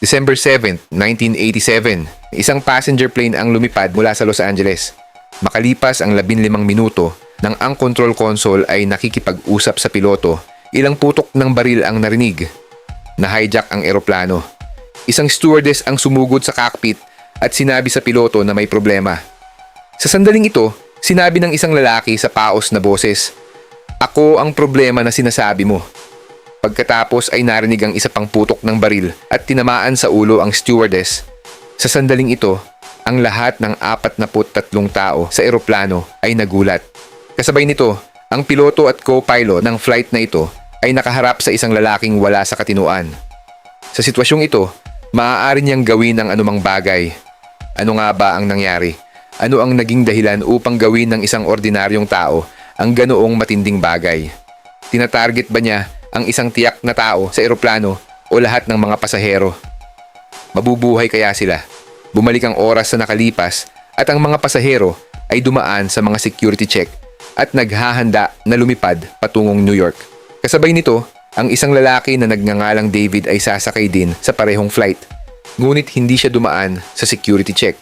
December 7, 1987, isang passenger plane ang lumipad mula sa Los Angeles. Makalipas ang 15 minuto nang ang control console ay nakikipag-usap sa piloto, ilang putok ng baril ang narinig. Na-hijack ang eroplano. Isang stewardess ang sumugod sa cockpit at sinabi sa piloto na may problema. Sa sandaling ito, sinabi ng isang lalaki sa paos na boses, Ako ang problema na sinasabi mo. Pagkatapos ay narinig ang isa pang putok ng baril at tinamaan sa ulo ang stewardess. Sa sandaling ito, ang lahat ng 43 tao sa eroplano ay nagulat. Kasabay nito, ang piloto at co-pilot ng flight na ito ay nakaharap sa isang lalaking wala sa katinuan. Sa sitwasyong ito, maaari niyang gawin ang anumang bagay. Ano nga ba ang nangyari? Ano ang naging dahilan upang gawin ng isang ordinaryong tao ang ganoong matinding bagay? Tinatarget ba niya ang isang tiyak na tao sa eroplano o lahat ng mga pasahero? Mabubuhay kaya sila? Bumalik ang oras sa nakalipas at ang mga pasahero ay dumaan sa mga security check at naghahanda na lumipad patungong New York. Kasabay nito, ang isang lalaki na nagngangalang David ay sasakay din sa parehong flight. Ngunit hindi siya dumaan sa security check.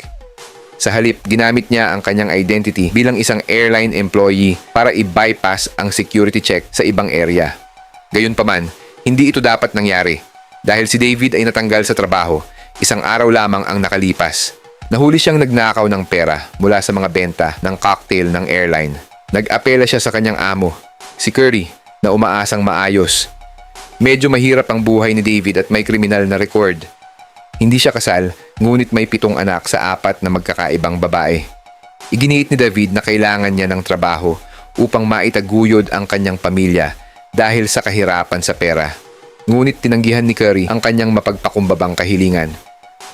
Sa halip, ginamit niya ang kanyang identity bilang isang airline employee para i-bypass ang security check sa ibang area. Gayunpaman, hindi ito dapat nangyari dahil si David ay natanggal sa trabaho isang araw lamang ang nakalipas. Nahuli siyang nagnakaw ng pera mula sa mga benta ng cocktail ng airline. Nag-apela siya sa kanyang amo, si Curry, na umaasang maayos. Medyo mahirap ang buhay ni David at may kriminal na record. Hindi siya kasal, ngunit may pitong anak sa apat na magkakaibang babae. Iginiit ni David na kailangan niya ng trabaho upang maitaguyod ang kanyang pamilya dahil sa kahirapan sa pera. Ngunit tinanggihan ni Curry ang kanyang mapagpakumbabang kahilingan.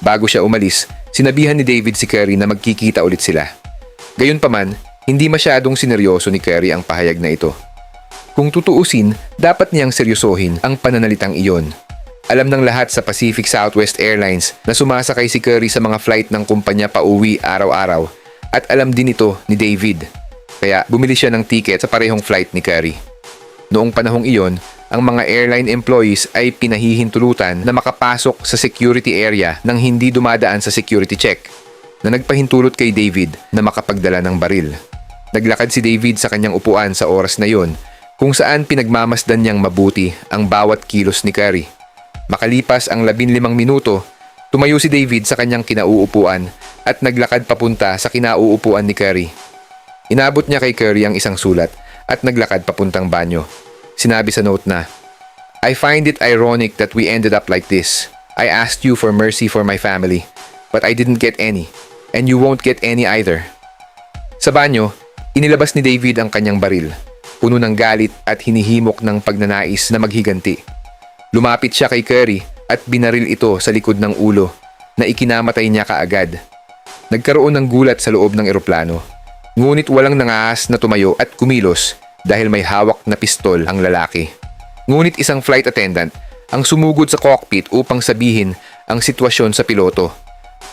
Bago siya umalis, sinabihan ni David si Curry na magkikita ulit sila. Gayunpaman, hindi masyadong sineryoso ni Curry ang pahayag na ito. Kung tutuusin, dapat niyang seryosohin ang pananalitang iyon. Alam ng lahat sa Pacific Southwest Airlines na sumasakay si Curry sa mga flight ng kumpanya pa uwi araw-araw at alam din ito ni David. Kaya bumili siya ng ticket sa parehong flight ni Curry. Noong panahong iyon, ang mga airline employees ay pinahihintulutan na makapasok sa security area nang hindi dumadaan sa security check na nagpahintulot kay David na makapagdala ng baril. Naglakad si David sa kanyang upuan sa oras na yon kung saan pinagmamasdan niyang mabuti ang bawat kilos ni Curry. Makalipas ang 15 minuto, tumayo si David sa kanyang kinauupuan at naglakad papunta sa kinauupuan ni Curry. Inabot niya kay Curry ang isang sulat at naglakad papuntang banyo. Sinabi sa note na, I find it ironic that we ended up like this. I asked you for mercy for my family, but I didn't get any, and you won't get any either. Sa banyo, inilabas ni David ang kanyang baril, puno ng galit at hinihimok ng pagnanais na maghiganti. Lumapit siya kay Curry at binaril ito sa likod ng ulo na ikinamatay niya kaagad. Nagkaroon ng gulat sa loob ng eroplano. Ngunit walang nangaas na tumayo at kumilos dahil may hawak na pistol ang lalaki. Ngunit isang flight attendant ang sumugod sa cockpit upang sabihin ang sitwasyon sa piloto.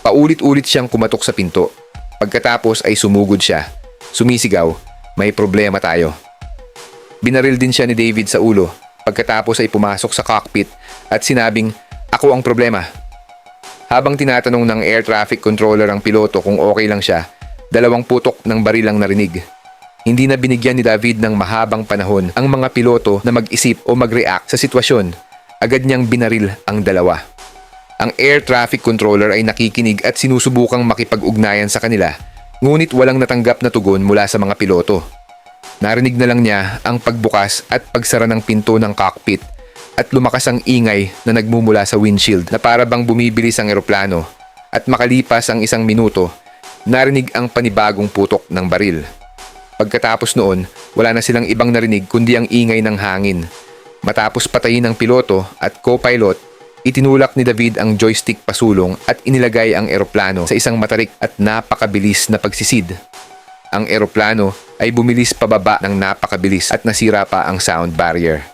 Paulit-ulit siyang kumatok sa pinto. Pagkatapos ay sumugod siya. Sumisigaw, may problema tayo. Binaril din siya ni David sa ulo pagkatapos ay pumasok sa cockpit at sinabing, ako ang problema. Habang tinatanong ng air traffic controller ang piloto kung okay lang siya, dalawang putok ng barilang narinig. Hindi na binigyan ni David ng mahabang panahon ang mga piloto na mag-isip o mag-react sa sitwasyon. Agad niyang binaril ang dalawa. Ang air traffic controller ay nakikinig at sinusubukang makipag-ugnayan sa kanila, ngunit walang natanggap na tugon mula sa mga piloto. Narinig na lang niya ang pagbukas at pagsara ng pinto ng cockpit at lumakas ang ingay na nagmumula sa windshield na para bumibilis ang eroplano at makalipas ang isang minuto, narinig ang panibagong putok ng baril. Pagkatapos noon, wala na silang ibang narinig kundi ang ingay ng hangin. Matapos patayin ng piloto at co-pilot, itinulak ni David ang joystick pasulong at inilagay ang eroplano sa isang matarik at napakabilis na pagsisid. Ang eroplano ay bumilis pababa ng napakabilis at nasira pa ang sound barrier.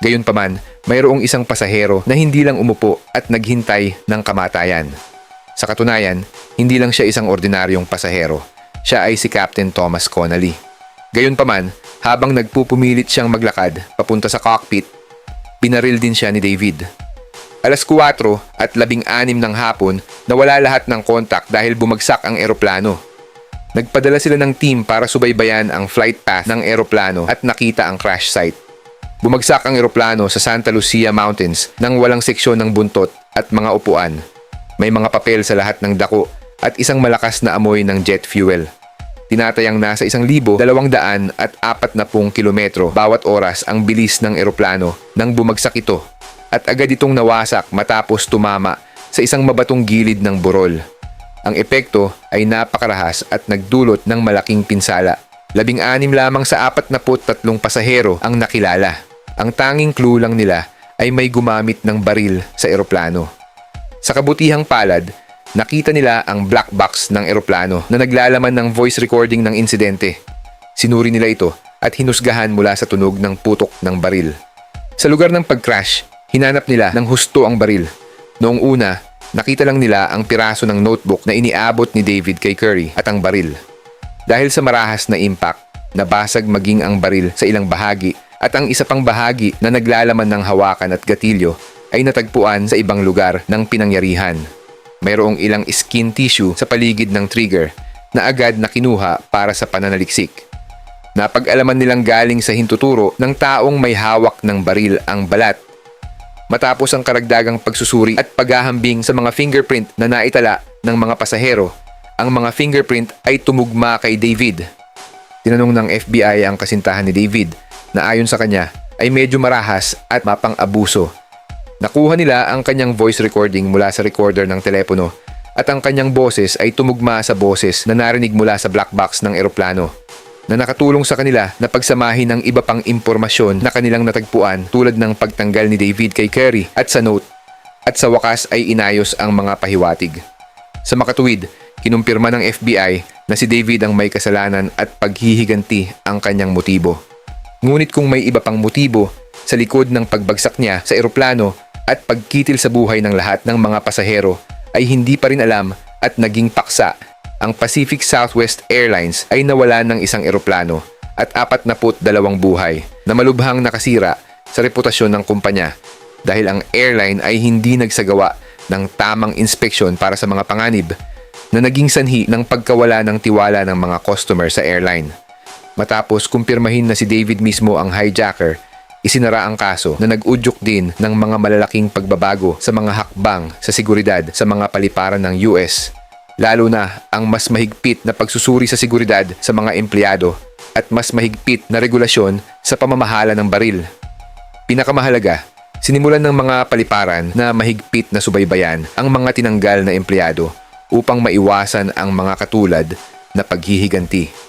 Gayunpaman, mayroong isang pasahero na hindi lang umupo at naghintay ng kamatayan. Sa katunayan, hindi lang siya isang ordinaryong pasahero. Siya ay si Captain Thomas Connolly. Gayunpaman, habang nagpupumilit siyang maglakad papunta sa cockpit, binaril din siya ni David. Alas 4 at 16 ng hapon nawala lahat ng kontak dahil bumagsak ang eroplano. Nagpadala sila ng team para subaybayan ang flight path ng eroplano at nakita ang crash site. Bumagsak ang eroplano sa Santa Lucia Mountains nang walang seksyon ng buntot at mga upuan. May mga papel sa lahat ng dako at isang malakas na amoy ng jet fuel. Tinatayang nasa isang libo, dalawang daan at apat na pung kilometro bawat oras ang bilis ng eroplano nang bumagsak ito at agad itong nawasak matapos tumama sa isang mabatong gilid ng burol. Ang epekto ay napakarahas at nagdulot ng malaking pinsala. Labing-anim lamang sa apat na tatlong pasahero ang nakilala. Ang tanging clue lang nila ay may gumamit ng baril sa eroplano. Sa kabutihang palad, nakita nila ang black box ng eroplano na naglalaman ng voice recording ng insidente. Sinuri nila ito at hinusgahan mula sa tunog ng putok ng baril. Sa lugar ng pag-crash, hinanap nila ng husto ang baril. Noong una, nakita lang nila ang piraso ng notebook na iniabot ni David kay Curry at ang baril. Dahil sa marahas na impact, nabasag maging ang baril sa ilang bahagi at ang isa pang bahagi na naglalaman ng hawakan at gatilyo ay natagpuan sa ibang lugar ng pinangyarihan. Mayroong ilang skin tissue sa paligid ng trigger na agad na kinuha para sa pananaliksik. Napag-alaman nilang galing sa hintuturo ng taong may hawak ng baril ang balat. Matapos ang karagdagang pagsusuri at paghahambing sa mga fingerprint na naitala ng mga pasahero, ang mga fingerprint ay tumugma kay David. Tinanong ng FBI ang kasintahan ni David na ayon sa kanya ay medyo marahas at mapang-abuso. Nakuha nila ang kanyang voice recording mula sa recorder ng telepono at ang kanyang boses ay tumugma sa boses na narinig mula sa black box ng eroplano na nakatulong sa kanila na pagsamahin ng iba pang impormasyon na kanilang natagpuan tulad ng pagtanggal ni David kay Kerry at sa note at sa wakas ay inayos ang mga pahiwatig. Sa makatuwid, kinumpirma ng FBI na si David ang may kasalanan at paghihiganti ang kanyang motibo. Ngunit kung may iba pang motibo sa likod ng pagbagsak niya sa eroplano at pagkitil sa buhay ng lahat ng mga pasahero ay hindi pa rin alam at naging paksa. Ang Pacific Southwest Airlines ay nawala ng isang eroplano at 42 buhay na malubhang nakasira sa reputasyon ng kumpanya dahil ang airline ay hindi nagsagawa ng tamang inspeksyon para sa mga panganib na naging sanhi ng pagkawala ng tiwala ng mga customer sa airline. Matapos kumpirmahin na si David mismo ang hijacker, isinara ang kaso na nag-udyok din ng mga malalaking pagbabago sa mga hakbang sa seguridad sa mga paliparan ng US. Lalo na ang mas mahigpit na pagsusuri sa seguridad sa mga empleyado at mas mahigpit na regulasyon sa pamamahala ng baril. Pinakamahalaga, sinimulan ng mga paliparan na mahigpit na subaybayan ang mga tinanggal na empleyado upang maiwasan ang mga katulad na paghihiganti.